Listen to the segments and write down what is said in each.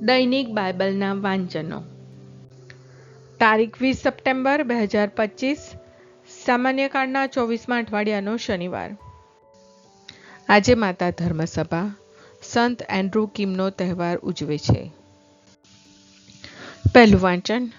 દૈનિક બાઇબલના વાંચનો. તારીખ વીસ સપ્ટેમ્બર બે હજાર પચીસ સામાન્ય કાળના ચોવીસમાં અઠવાડિયાનો શનિવાર. આજે માતા ધર્મસભા, સંત એન્ડ્રુ કિમનો તહેવાર ઉજવે છે. પહેલું વાંચન,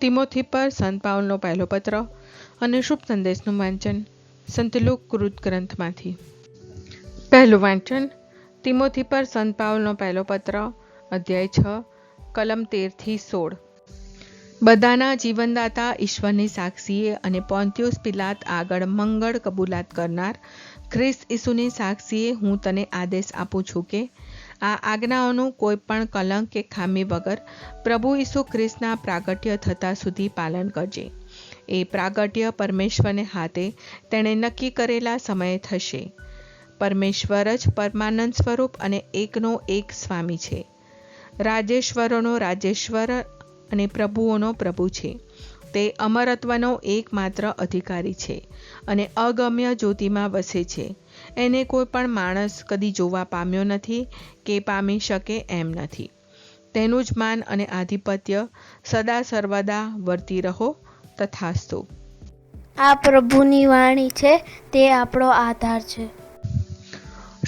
તિમોથી પર સંત પાઉલનો પહેલો પત્ર અને શુભ સંદેશનું વાંચન, સંત લુક કૃત ગ્રંથમાંથી. પહેલું વાંચન, તિમોથી પર સંત પાઉલનો પહેલો પત્ર અધ્યાય છ, કલમ તેરથી સોળ. બધાના જીવનદાતા ઈશ્વરની સાક્ષીએ અને પોન્તિયુસ પિલાત આગળ મંગળ કબૂલાત કરનાર ખ્રિસ્ત ઈસુની સાક્ષીએ હું તને આદેશ આપું છું કે, આ આજ્ઞાઓનું કોઈ પણ કલંક કે ખામી વગર પ્રભુ ઈસુ ખ્રિસ્તના પ્રાગટ્ય થતાં સુધી પાલન કરજે. એ પ્રાગટ્ય પરમેશ્વરને હાથે તેણે નક્કી કરેલા સમયે થશે. પરમેશ્વર જ પરમાનંદ સ્વરૂપ અને એકનો એક સ્વામી છે. રાજેશ્વરોનો રાજેશ્વર અને પ્રભુઓનો પ્રભુ છે. તે અમરત્વનો એકમાત્ર અધિકારી છે અને અગમ્ય જ્યોતિમાં વસે છે. એને કોઈ પણ માણસ કદી જોવા પામ્યો નથી કે પામી શકે એમ નથી. તેનું જ માન અને આધિપત્ય સદા સર્વદા વર્તી રહો તથાસ્તુ. આ પ્રભુની વાણી છે, તે આપણો આધાર છે.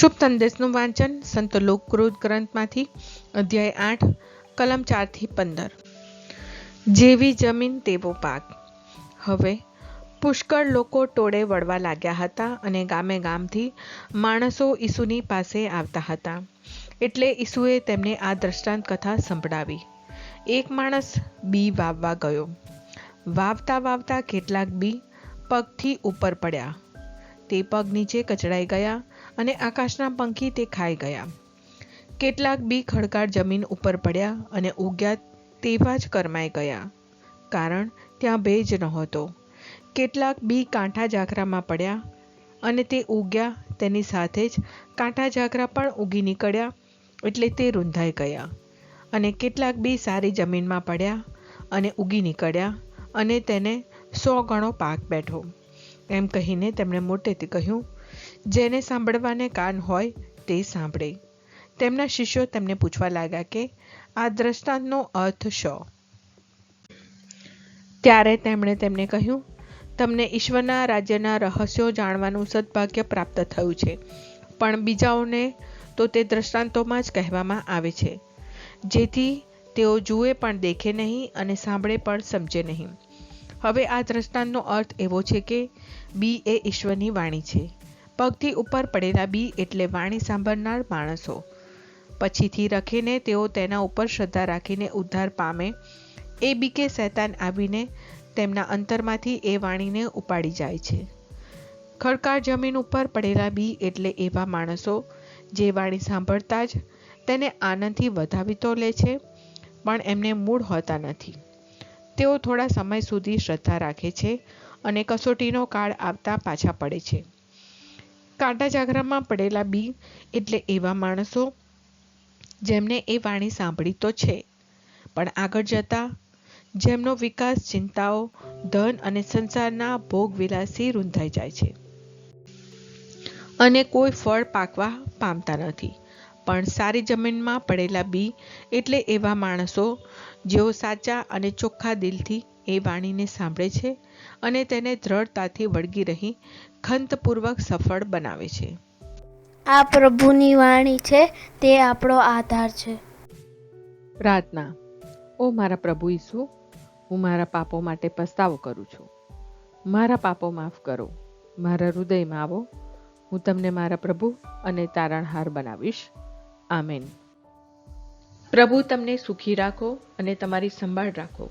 શુભ સંદેશનું વાંચન સંત લોકક્રોધ ગ્રંથમાંથી અધ્યાય આઠ, કલમ ચારથી પંદર. જેવી જમીન તેવો પાક. હવે, પુષ્કળ લોકો ટોળે વળવા લાગ્યા હતા અને ગામે ગામથી માણસો ઈસુની પાસે આવતા હતા. એટલે ઈસુએ તેમને આ દ્રષ્ટાંત કથા સંભળાવી. એક માણસ બી વાવવા ગયો. વાવતા વાવતા કેટલાક બી પગથી ઉપર પડ્યા. તે પગ નીચે કચડાઈ ગયા અને આકાશના પંખી તે ખાઈ ગયા. કેટલાક બી ખડકાળ જમીન ઉપર પડ્યા અને ઉગ્યા તેવા જ કરમાઈ ગયા. કારણ ત્યાં ભેજ નહોતો. કેટલાક બી કાંઠા ઝાખરામાં પડ્યા અને તે ઉગ્યા તેની સાથે જ કાંઠા ઝાખરા પણ ઉગી નીકળ્યા એટલે તે રૂંધાઈ ગયા. અને કેટલાક બી સારી જમીનમાં પડ્યા અને ઉગી નીકળ્યા અને તેને સો ગણો પાક બેઠો. એમ કહીને તેમણે મોટેથી કહ્યું જેને સાંભળવાને કાન હોય તે સાંભળે. તેમના શિષ્યો તેમને પૂછવા લાગ્યા કે, આ દ્રષ્ટાંતનો અર્થ શો? ત્યારે તેમણે તેમને કહ્યું, તમને ઈશ્વરના રાજ્યના રહસ્યો જાણવાનું સદભાગ્ય પ્રાપ્ત થયું છે, પણ બીજાઓને તો તે દ્રષ્ટાંતોમાં જ કહેવામાં આવે છે. જેથી તેઓ જુએ પણ, દેખે નહીં અને સાંભળે પણ, સમજે નહીં. હવે આ દ્રષ્ટાંતનો અર્થ એવો છે કે, બી એ ઈશ્વરની વાણી છે. પગથી ઉપર પડેલા બી એટલે વાણી સાંભળનાર માણસો. પછીથી રખીને તેઓ તેના ઉપર શ્રદ્ધા રાખીને ઉદ્ધાર પામે. એ બીકે શૈતાન આવીને તેમના અંતરમાંથી એ વાણીને ઉપાડી જાય છે. ખડકાળ જમીન ઉપર પડેલા બી એટલે એવા માણસો જે વાણી સાંભળતા જ તેને આનંદથી વધાવી તો લે છે, પણ એમને મૂળ હોતા નથી. તેઓ થોડા સમય સુધી શ્રદ્ધા રાખે છે અને કસોટીનો કાળ આવતા પાછા પડે છે. કાંટા જાગરામાં પડેલા બી એટલે એવા માણસો જેમને એ વાણી સાંભળી તો છે, પણ આગળ જતા જેમનો વિકાસ ચિંતાઓ, ધન અને સંસારના ભોગ વિલાસી રૂંધાઈ જાય છે. અને કોઈ ફળ પાકવા પામતા નથી. પણ સારી જમીનમાં પડેલા બી એટલે એવા માણસો જેઓ સાચા અને ચોખ્ખા દિલથી એ વાણીને સાંભળે છે અને તેને દ્રઢતાથી વળગી રહી ખંતપૂર્વક સફળ બનાવે છે. આ પ્રભુની વાણી છે તે આપણો આધાર છે. પ્રાર્થના. ઓ મારા પ્રભુ ઈસુ હું મારા પાપો માટે પસ્તાવો કરું છું. મારા પાપો માફ કરો. મારા હૃદયમાં આવો. હું તમને મારા પ્રભુ અને તારણહાર બનાવીશ. આમેન. પ્રભુ તમને સુખી રાખો અને તમારી સંભાળ રાખો.